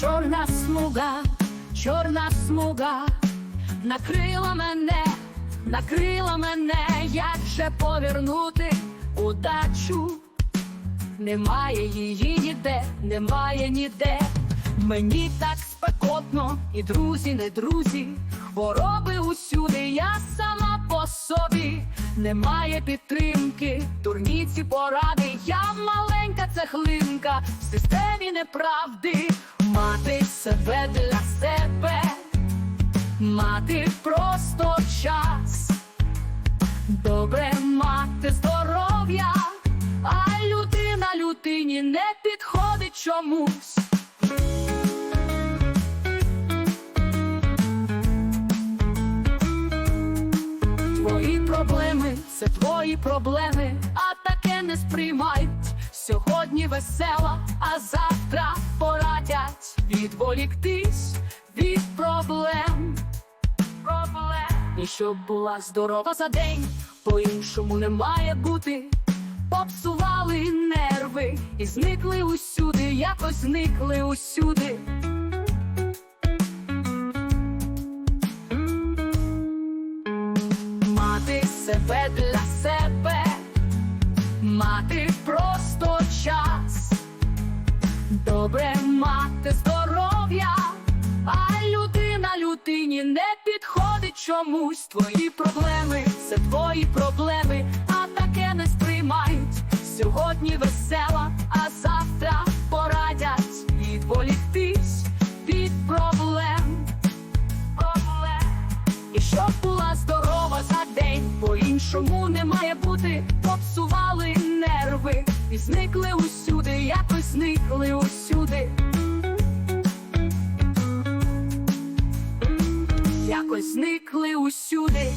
смуга, чорна смуга, накрила мене, накрила мене, як же повернути удачу. Немає її ніде, немає ніде. Мені так спекотно, і друзі, не друзі, хвороби усюди, я сама по собі, немає підтримки, дурніці поради, я маленька цеглинка в системі неправди, мати себе для себе, мати просто час. Добре мати здоров'я, а людина людині не підходить чомусь. Твої проблеми це твої проблеми, а таке не сприймають. Сьогодні весела, а завтра відволіктись від проблем проблем. І щоб була здорова за день, по-іншому не має бути. Попсували нерви і зникли усюди, якось зникли усюди. Мати себе для себе, мати просто час. Добре мати здоров'я, людині не підходить чомусь. Твої проблеми це твої проблеми, а таке не сприймають. Сьогодні весела, а завтра порадять відволіктись від проблем. проблем. І щоб була здорова за день, по-іншому не має бути, Якось зникли усюди.